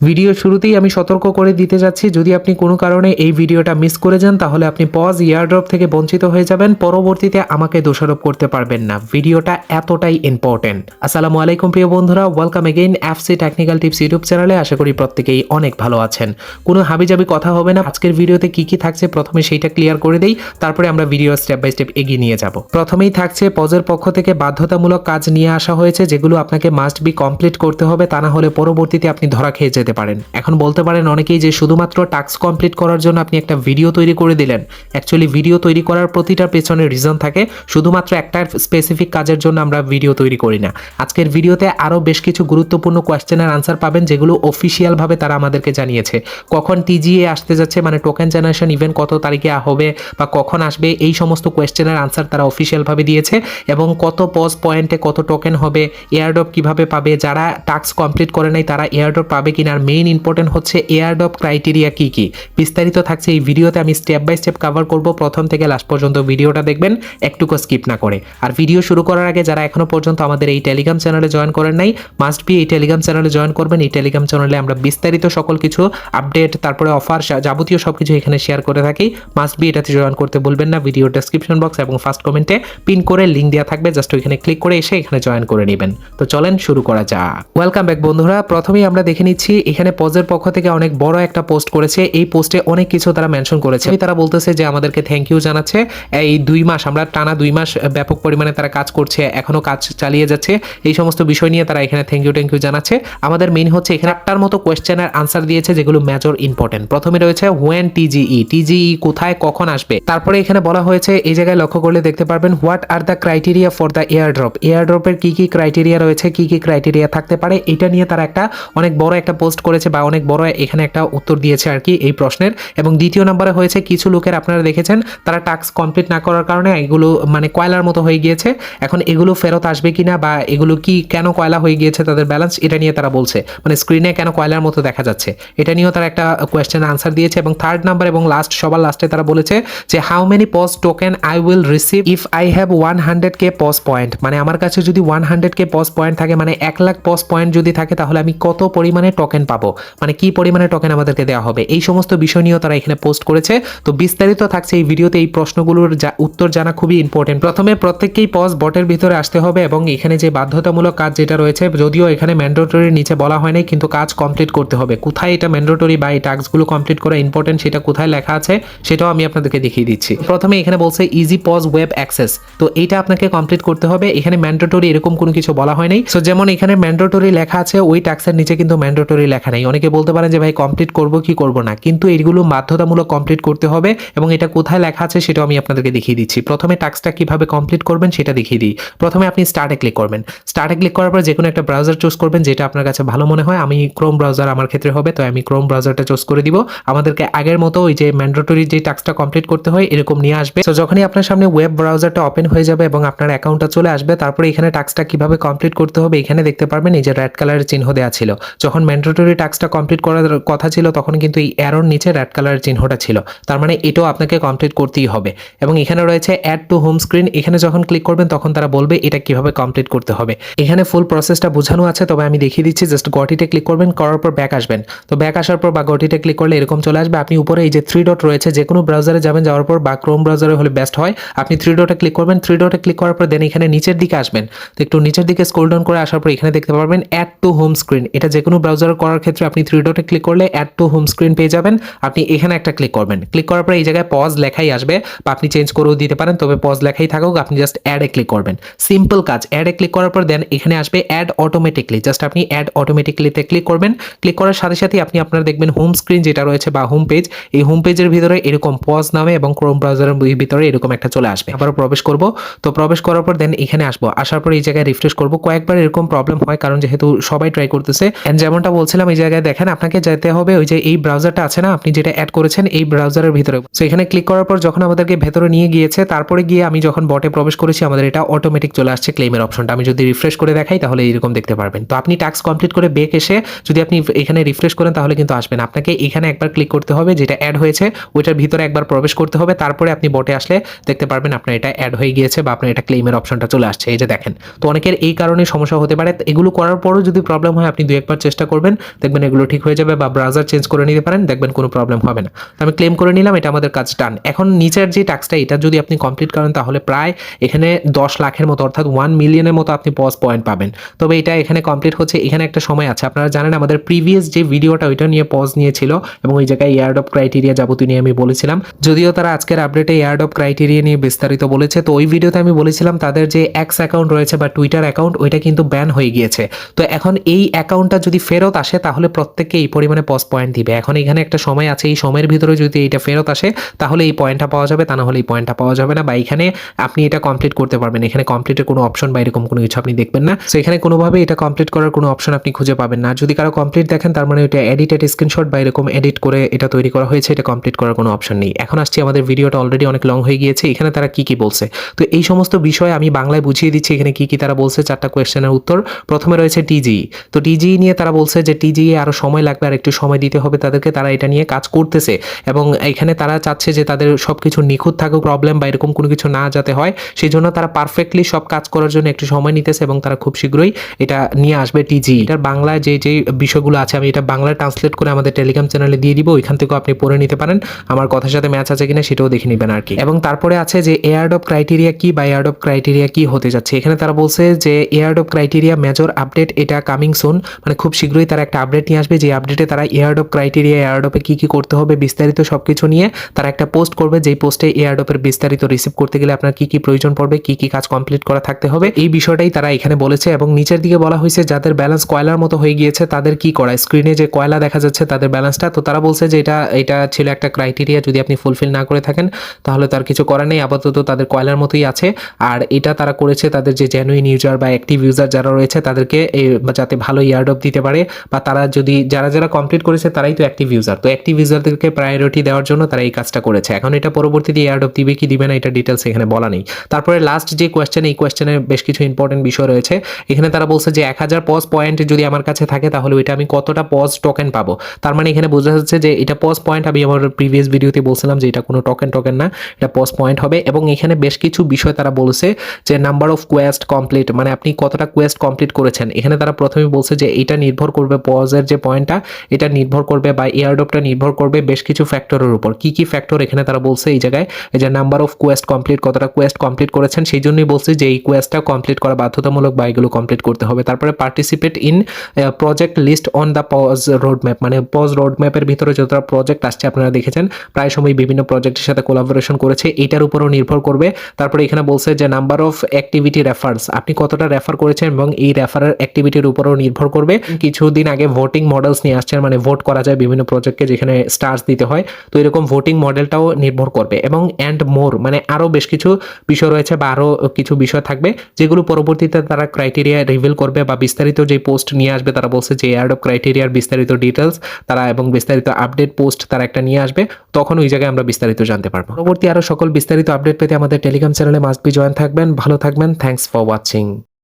Video শুরুতেই আমি সতর্ক করে দিতে যাচ্ছি। যদি আপনি কোনো কারণে এই ভিডিওটা মিস করে যান, তাহলে আপনি পজ ইয়ারড্রপ থেকে বঞ্চিত হয়ে যাবেন। পরবর্তীতে আমাকে দোষারোপ করতে পারবেন না। ভিডিওটা এতটাই ইম্পর্টেন্ট আসসালামু আলাইকুম প্রিয় বন্ধুরা। Welcome again FC technical tips YouTube চ্যানেলে আশা করি প্রত্যেকেই অনেক ভালো আছেন। কোনো হাবিজাবি কথা হবে না। আজকের ভিডিওতে কি কি থাকছে প্রথমে সেইটা ক্লিয়ার করে দেই। তারপরে আমরা ভিডিও স্টেপ বাই স্টেপ এগিয়ে নিয়ে যাব। প্রথমেই থাকছে পজের পক্ষ থেকে বাধ্যতামূলক কাজ নিয়ে আসা হয়েছে, যেগুলো আপনাকে মাস্ট বি কমপ্লিট করতে হবে। তা না হলে পরবর্তীতে আপনি ধরা খেয়ে যেতে পারেন। এখন বলতে পারেন অনেকেই যে শুধুমাত্র টাস্ক কমপ্লিট করার জন্য আপনি একটা ভিডিও তৈরি করে দিলেন। অ্যাকচুয়ালি ভিডিও তৈরি করার প্রতিটার পেছনে রিজন থাকে। শুধুমাত্র একটা স্পেসিফিক কাজের জন্য আমরা ভিডিও তৈরি করি না। আজকের ভিডিওতে আরও বেশ কিছু গুরুত্বপূর্ণ কোয়েশ্চেনের আনসার পাবেন, যেগুলো অফিসিয়ালভাবে তারা আমাদেরকে জানিয়েছে। কখন টিজিএ আসতে যাচ্ছে মানে টোকেন জেনারেশন ইভেন্ট কত তারিখে হবে বা কখন আসবে, এই সমস্ত কোয়েশ্চেনের আনসার তারা অফিসিয়ালভাবে দিয়েছে এবং কত পজ পয়েন্টে কত টোকেন হবে এয়ারড্রপ কীভাবে পাবে, যারা টাস্ক কমপ্লিট করে নাই তারা এয়ারড্রপ পাবে কিনা মেইন ইম্পর্টেন্ট হচ্ছে এয়ারড্রপ ক্রাইটেরিয়া কি কি? বিস্তারিত থাকছে এই ভিডিওতে, আমি স্টেপ বাই স্টেপ কভার করব। প্রথম থেকে লাস্ট পর্যন্ত ভিডিওটা দেখবেন, একটুকু স্কিপ না করে। আর ভিডিও শুরু করার আগে যারা এখনও পর্যন্ত আমাদের এই টেলিগ্রাম চ্যানেলে জয়েন করেন নাই মাস্ট বি এই টেলিগ্রাম চ্যানেলে জয়েন করবেন। এই টেলিগ্রাম চ্যানেলে আমরা বিস্তারিত সকল কিছু আপডেট তারপরে অফার যাবতীয় সব কিছু এখানে শেয়ার করে থাকি। মাস্ট বি এটাতে জয়েন করতে বলবেন না। ভিডিও ডেসক্রিপশন বক্স এবং ফার্স্ট কমেন্টে পিন করে লিঙ্ক দেওয়া থাকবে। জাস্ট ওইখানে ক্লিক করে এসে এখানে জয়েন করে নেবেন। তো চলেন শুরু করা যাক। ওয়েলকাম ব্যাক বন্ধুরা। প্রথমেই আমরা দেখে নিচ্ছি এখানে পজের পক্ষ থেকে অনেক বড় একটা পোস্ট করেছে। এই পোস্টে অনেক কিছু তারা মেনশন করেছে। তারা বলতেছে যে আমাদেরকে থ্যাংক ইউ জানাচ্ছে। এই দুই মাস আমরা টানা দুই মাস ব্যাপক পরিমাণে তারা কাজ করছে এখনও কাজ চালিয়ে যাচ্ছে। এই সমস্ত বিষয় নিয়ে তারা এখানে থ্যাংক ইউ থ্যাংক ইউ জানাচ্ছে। আমাদের মেইন হচ্ছে এখানে একটার মতো কোয়েশ্চেনের আনসার দিয়েছে যেগুলো মেজর ইম্পর্টেন্ট প্রথমে রয়েছে হোয়েন টিজিই টিজিই কোথায় কখন আসবে? তারপরে এখানে বলা হয়েছে এই জায়গায় লক্ষ্য করলে দেখতে পারবেন what are the criteria for the airdrop air ড্রপের কি কি ক্রাইটেরিয়া রয়েছে কি কি ক্রাইটেরিয়া থাকতে পারে? এটা নিয়ে তারা একটা অনেক বড় একটা পোস্ট করেছে বা অনেক বড় এখানে একটা উত্তর দিয়েছে আর কি এই প্রশ্নের। এবং দ্বিতীয় নম্বরে হয়েছে, কিছু লোকের আপনারা দেখেছেন, তারা টাস্ক কমপ্লিট না করার কারণে এগুলো মানে কয়লার মতো হয়ে গিয়েছে। এখন এগুলো ফেরত আসবে কিনা বা এগুলো কি কেন কয়লা হয়ে গিয়েছে তাদের ব্যালেন্স এটা নিয়ে তারা বলছে। মানে স্ক্রিনে কেন কয়লার মতো দেখা যাচ্ছে? এটা নিয়েও তারা একটা কোয়েশ্চেন আনসার দিয়েছে এবং থার্ড নাম্বার এবং লাস্ট সবার লাস্টে তারা বলেছে যে how many Paws token I will receive if I have one hundred K Paws point মানে আমার কাছে যদি one hundred K Paws point থাকে মানে এক লাখ পজ পয়েন্ট যদি থাকে, তাহলে আমি কত পরিমাণে টোকেন পাবো। মানে কি পরিমাণে টোকেন আমাদেরকে দেওয়া হবে? এই সমস্ত বিষয় নিয়েও তারা এখানে পোস্ট করেছে। তো বিস্তারিত থাকছে এই ভিডিওতে এই প্রশ্নগুলোর উত্তর জানা খুবই ইম্পর্টেন্ট প্রথমে প্রত্যেককেই পজ বটের ভিতরে আসতে হবে এবং এখানে যে বাধ্যতামূলক কাজ যেটা রয়েছে, যদিও এখানে ম্যান্ডেটরির নিচে বলা হয় নাই কিন্তু কাজ কমপ্লিট করতে হবে। কোথায় এটা ম্যান্ডেটরি বা এই টাস্কগুলো কমপ্লিট করা ইম্পর্টেন্ট সেটা কোথায় লেখা আছে, সেটাও আমি আপনাদেরকে দেখিয়ে দিচ্ছি। প্রথমে এখানে বলছে ইজি পজ ওয়েব অ্যাক্সেস তো এইটা আপনাকে কমপ্লিট করতে হবে। এখানে ম্যান্ডেটরি এরকম কোনো কিছু বলা হয় নাই সো যেমন এখানে ম্যান্ডেটরি লেখা আছে, ওই টাস্কের নিচে কিন্তু ম্যান্ডেটরি লেখা নেই। অনেকে বলতে পারেন যে, ভাই কমপ্লিট করব কি করব না? কিন্তু এইগুলো বাধ্যতামূলক কমপ্লিট করতে হবে এবং এটা কোথায় লেখা আছে সেটাও আমি আপনাদেরকে দেখিয়ে দিচ্ছি। প্রথমে টাস্কটা কীভাবে কমপ্লিট করবেন সেটা দেখিয়ে দিই। প্রথমে আপনি স্টার্টে ক্লিক করবেন। স্টার্টে ক্লিক করার পর যে কোনো একটা ব্রাউজার চুজ করবেন, যেটা আপনার কাছে ভালো মনে হয়। আমি ক্রোম ব্রাউজার আমার ক্ষেত্রে হবে তো আমি ক্রোম ব্রাউজারটা চুজ করে দিব। আমাদেরকে আগের মতো ওই যে ম্যান্ডেটরি যে টাস্কটা কমপ্লিট করতে হয়, এরকম নিয়ে আসবে। তো যখনই আপনার সামনে ওয়েব ব্রাউজারটা ওপেন হয়ে যাবে এবং আপনার অ্যাকাউন্টটা চলে আসবে, তারপরে এখানে টাস্কটা কীভাবে কমপ্লিট করতে হবে, এখানে দেখতে পারবেন, এই যে রেড কালারের চিহ্ন দেওয়া ছিল। যখন ম্যান্ডেটরি টাস্কটা কমপ্লিট করার কথা ছিল, তখন কিন্তু এই অ্যারোর নিচে রেড কালারের চিহ্নটা ছিল। তার মানে এটাও আপনাকে কমপ্লিট করতেই হবে। এবং এখানে রয়েছে অ্যাড টু হোম স্ক্রিন এখানে যখন ক্লিক করবেন, তখন তারা বলবে এটা কীভাবে কমপ্লিট করতে হবে। এখানে ফুল প্রসেসটা বোঝানো আছে, তবে আমি দেখিয়ে দিচ্ছি জাস্ট গটিতে ক্লিক করবেন, করার পর ব্যাক আসবেন। তো ব্যাক আসার পর বা গটিতে ক্লিক করলে এরকম চলে আসবে, আপনি উপরে এই যে থ্রি ডট রয়েছে যে কোনো ব্রাউজারে যাবেন, যাওয়ার পর বা ক্রোম ব্রাউজারে হলে বেস্ট হয়। আপনি থ্রি ডটে ক্লিক করবেন থ্রি ডটে ক্লিক করার পর দেন এখানে নিচের দিকে আসবেন। তো একটু নিচের দিকে স্ক্রোল ডাউন করে আসার পর এখানে দেখতে পারবেন অ্যাড টু হোম স্ক্রিন এটা যে কোনো ব্রাউজার করার ক্ষেত্রে আপনি থ্রি ডটে ক্লিক করলে অ্যাড টু হোম স্ক্রিন পেয়ে যাবেন। আপনি এখানে একটা ক্লিক করবেন। ক্লিক করার পর এই জায়গায় পজ লেখাই আসবে বা আপনি চেঞ্জ করেও দিতে পারেন, তবে পজ লেখাই থাকুক, আপনি জাস্ট অ্যাডে ক্লিক করবেন। সিম্পল কাজ অ্যাডে ক্লিক করার পর দেন এখানে আসবে অ্যাড অটোমেটিকলি জাস্ট আপনি অ্যাড অটোমেটিকলিতে ক্লিক করবেন। ক্লিক করার সাথে সাথে আপনি আপনার দেখবেন হোম স্ক্রিন যেটা রয়েছে বা হোম পেজ এই হোম পেজের ভিতরে এরকম পজ নামে এবং ক্রোম ব্রাউজারের ভিতরে এরকম একটা চলে আসবে। আবারও প্রবেশ করব। তো প্রবেশ করার পর দেন এখানে আসব। আসার পর এই জায়গায় রিফ্রেশ করব। কয়েকবার এরকম প্রবলেম হয়, কারণ যেহেতু সবাই ট্রাই করতেছে। এন্ড যেমনটা বলছিলাম এই জায়গায়, দেখেন, আপনাকে যেতে হবে ওই যে এই ব্রাউজারটা আছে না, আপনি যেটা অ্যাড করেছেন এই ব্রাউজারের ভিতরে। সো এখানে ক্লিক করার পর যখন আমাদেরকে ভেতরে নিয়ে গিয়েছে, তারপরে গিয়ে আমি যখন বটে প্রবেশ করেছি, আমাদের এটা অটোমেটিক চলে আসছে ক্লেমের অপশনটা আমি যদি রিফ্রেশ করে দেখাই, তাহলে এইরকম দেখতে পারবেন। তো আপনি টাস্ক কমপ্লিট করে বেক এসে যদি আপনি এখানে রিফ্রেশ করেন, তাহলে কিন্তু আসবেন আপনাকে এখানে একবার ক্লিক করতে হবে, যেটা অ্যাড হয়েছে, ওইটার ভিতরে একবার প্রবেশ করতে হবে, তারপরে আপনি বটে আসলে দেখতে পারবেন আপনার এটা অ্যাড হয়ে গিয়েছে বা আপনার এটা ক্লেমের অপশনটা চলে আসছে। এই যে দেখেন, তো অনেকের এই কারণে সমস্যা হতে পারে। এগুলো করার পরও যদি প্রবলেম হয়, আপনি দু একবার চেষ্টা করবেন। দেখবেন এগুলো ঠিক হয়ে যাবে বা ব্রাউজার চেঞ্জ করে নিতে পারেন, দেখবেন কোনো প্রবলেম হবে না। তো আমি ক্লেম করে নিলাম, এটা আমাদের কাজ ডান এখন নিচের যে টাস্কটা এটা যদি আপনি কমপ্লিট করেন, তাহলে প্রায় এখানে দশ লাখের মতো, অর্থাৎ ওয়ান মিলিয়নের মতো আপনি পজ পয়েন্ট পাবেন। তবে এটা এখানে কমপ্লিট হচ্ছে, এখানে একটা সময় আছে। আপনারা জানেন, আমাদের প্রিভিয়াস যে ভিডিওটা ওইটা নিয়ে পজ নিয়েছিল এবং ওই জায়গায় ইয়ার্ড অফ ক্রাইটেরিয়া যাবতীয় নিয়ে আমি বলেছিলাম। যদিও তারা আজকের আপডেটে ইয়ার্ড অফ ক্রাইটেরিয়া নিয়ে বিস্তারিত বলেছে, তো ওই ভিডিওতে আমি বলেছিলাম, তাদের যে এক্স অ্যাকাউন্ট রয়েছে বা টুইটার অ্যাকাউন্ট ওইটা কিন্তু ব্যান হয়ে গিয়েছে। তো এখন এই অ্যাকাউন্টটা যদি ফেরত আসে তাহলে প্রত্যেককে এই পরিমাণে পজ পয়েন্ট দিবে। এখন এখানে একটা সময় আছে, এই সময়ের ভিতরে যদি এটা ফেরত আসে, তাহলে এই পয়েন্টটা পাওয়া যাবে, তা না হলে এই পয়েন্টটা পাওয়া যাবে না বা এখানে আপনি এটা কমপ্লিট করতে পারবেন। এখানে কমপ্লিটের কোনো অপশন বা এরকম কোনো কিছু আপনি দেখবেন না। তো এখানে কোনোভাবে এটা কমপ্লিট করার কোনো অপশন আপনি খুঁজে পাবেন না। যদি কারও কমপ্লিট দেখেন, তার মানে এটা এডিটেড স্ক্রিনশট বা এরকম এডিট করে এটা তৈরি করা হয়েছে, এটা কমপ্লিট করার কোনো অপশন নেই। এখন আসছি আমাদের ভিডিওটা অলরেডি অনেক লং হয়ে গিয়েছে, এখানে তারা কি কি বলছে? তো এই সমস্ত বিষয় আমি বাংলায় বুঝিয়ে দিচ্ছি, এখানে কি কি তারা বলছে, চারটা কোয়েশ্চেনের উত্তর। প্রথমে রয়েছে টিজি তো টিজি নিয়ে তারা বলছে যে টিজি আরও সময় লাগবে আর একটু সময় দিতে হবে তাদেরকে, তারা এটা নিয়ে কাজ করতেছে। এবং এখানে তারা চাচ্ছে যে তাদের সব কিছু নিখুঁত থাকুক প্রবলেম বা এরকম কোনো কিছু না যাতে হয়। সেই জন্য তারা পারফেক্টলি সব কাজ করার জন্য একটু সময় নিতেছে এবং তারা খুব শীঘ্রই এটা নিয়ে আসবে টিজি এটার বাংলায় যে যে বিষয়গুলো আছে, আমি এটা বাংলায় ট্রান্সলেট করে আমাদের টেলিগ্রাম চ্যানেলে দিয়ে দিব, ওইখান থেকেও আপনি পড়ে নিতে পারেন। আমার কথার সাথে ম্যাচ আছে কিনা সেটাও দেখে নেবেন আর কি। এবং তারপরে আছে যে এয়ার্ড অফ ক্রাইটেরিয়া কি বা এয়ার্ড অফ ক্রাইটেরিয়া কি হতে যাচ্ছে? এখানে তারা বলছে যে aired of criteria major update এটা কামিং সুন মানে খুব শীঘ্রই তারা একটা আপডেট নিয়ে আসবে, যে আপডেটে তারা এয়ার্ড অফ ক্রাইটেরিয়া এয়ার্ড অফে কী কি করতে হবে, বিস্তারিত সব কিছু নিয়ে তারা একটা পোস্ট করবে, যেই পোস্টে এয়ার্ড অফের বিস্তারিত রিসিভ করতে গেলে আপনার কী কী প্রয়োজন পড়বে, কী কী কাজ কমপ্লিট করা থাকতে হবে। এই বিষয়টাই তারা এখানে বলেছে এবং নিচের দিকে বলা হয়েছে, যাদের ব্যালেন্স কয়লার মতো হয়ে গিয়েছে, তাদের কি করা? স্ক্রিনে যে কয়লা দেখা যাচ্ছে, তাদের ব্যালেন্সটা তো তারা বলছে যে এটা এটা ছিল একটা ক্রাইটেরিয়া যদি আপনি ফুলফিল না করে থাকেন, তাহলে তার কিছু করার নেই, আপাতত তাদের কয়লার মতোই আছে। আর এটা তারা করেছে তাদের যে জেনুইন ইউজার বা অ্যাক্টিভ ইউজার যারা রয়েছে, তাদেরকে যাতে ভালো ইয়ার্ড অফ দিতে পারে বা তারা যদি, যারা যারা কমপ্লিট করেছে তারাই তো অ্যাক্টিভ ইউজার তো অ্যাক্টিভ ইউজারদেরকে প্রায়োরিটি দেওয়ার জন্য তারা এই কাজটা করেছে। এখন এটা পরবর্তীতে ইয়ার্ড অফ দিবে কি দিবে না এটা ডিটেলস এখানে বলা নেই। তারপরে লাস্ট যে কোয়েশ্চেন এই কোয়েশ্চেনের বেশ কিছু ইম্পর্টেন্ট বিষয় রয়েছে। এখানে তারা বলছে যে এক হাজার পজ পয়েন্ট যদি আমার কাছে থাকে তাহলে ওইটা আমি কতটা পজ টোকেন পাবো? তার মানে এখানে বোঝা যাচ্ছে যে এটা পজ পয়েন্ট আমি আমার প্রিভিয়াস ভিডিওতে বলছিলাম যে এটা কোনো টোকেন টোকেন না, এটা পজ পয়েন্ট হবে। এবং এখানে বেশ কিছু বিষয় তারা বলছে যে নাম্বার অফ কোয়েস্ট কমপ্লিট মানে আপনি কতটা কোয়েস্ট কমপ্লিট করেছেন। এখানে তারা প্রথমে বলছে যে এটা নির্ভর করবে পজের যে পয়েন্টটা, এটা নির্ভর করবে বা এয়ারডপটা নির্ভর করবে বেশ কিছু ফ্যাক্টরের উপর। কি কি ফ্যাক্টর এখানে তারা বলছে এই জায়গায়? যে নাম্বার অফ কোয়েস্ট কমপ্লিট কতটা কোয়েস্ট কমপ্লিট করেছেন, সেই জন্যই বলছি যে এই কোয়েস্টটা কমপ্লিট করা বাধ্যতামূলক বা এগুলো কমপ্লিট করতে হবে। তারপরে participate in project list on the Paws road map মানে পজ রোড ম্যাপের ভিতরে যতটা প্রজেক্ট আসছে আপনারা দেখেছেন, প্রায় সময় বিভিন্ন প্রজেক্টের সাথে কোলাবোরেশন করেছে, এটার উপরও নির্ভর করবে। তারপরে এখানে বলছে যে নাম্বার অফ অ্যাক্টিভিটি রেফার্স আপনি কতটা রেফার করেছেন এবং এই রেফারের অ্যাক্টিভিটির উপরও নির্ভর করবে। কিছুদিন আগে ভোটিং মডেলস নিয়ে আসছেন মানে ভোট করা যায় বিভিন্ন প্রজেক্টকে যেখানে স্টার্স দিতে হয়। তো এরকম ভোটিং মডেলটাও নির্ভর করবে। এবং অ্যান্ড মোর মানে আরও বেশ কিছু বিষয় রয়েছে বা আরও কিছু বিষয় থাকবে, যেগুলো পরবর্তীতে তারা ক্রাইটেরিয়া রিভিল করবে বা বিস্তারিত যে পোস্ট নিয়ে আসবে, তারা বলছে যে এয়ার্ড অফ ক্রাইটেরিয়ার বিস্তারিত ডিটেলস তারা এবং বিস্তারিত আপডেট পোস্ট তারা একটা নিয়ে আসবে, তখন ওই জায়গায় আমরা বিস্তারিত জানতে পারব। পরবর্তী আরও সকল বিস্তারিত আপডেট পেতে আমাদের টেলিগ্রাম চ্যানেলে মাস্ট বি জয়েন থাকবেন। ভালো থাকবেন। Thanks for watching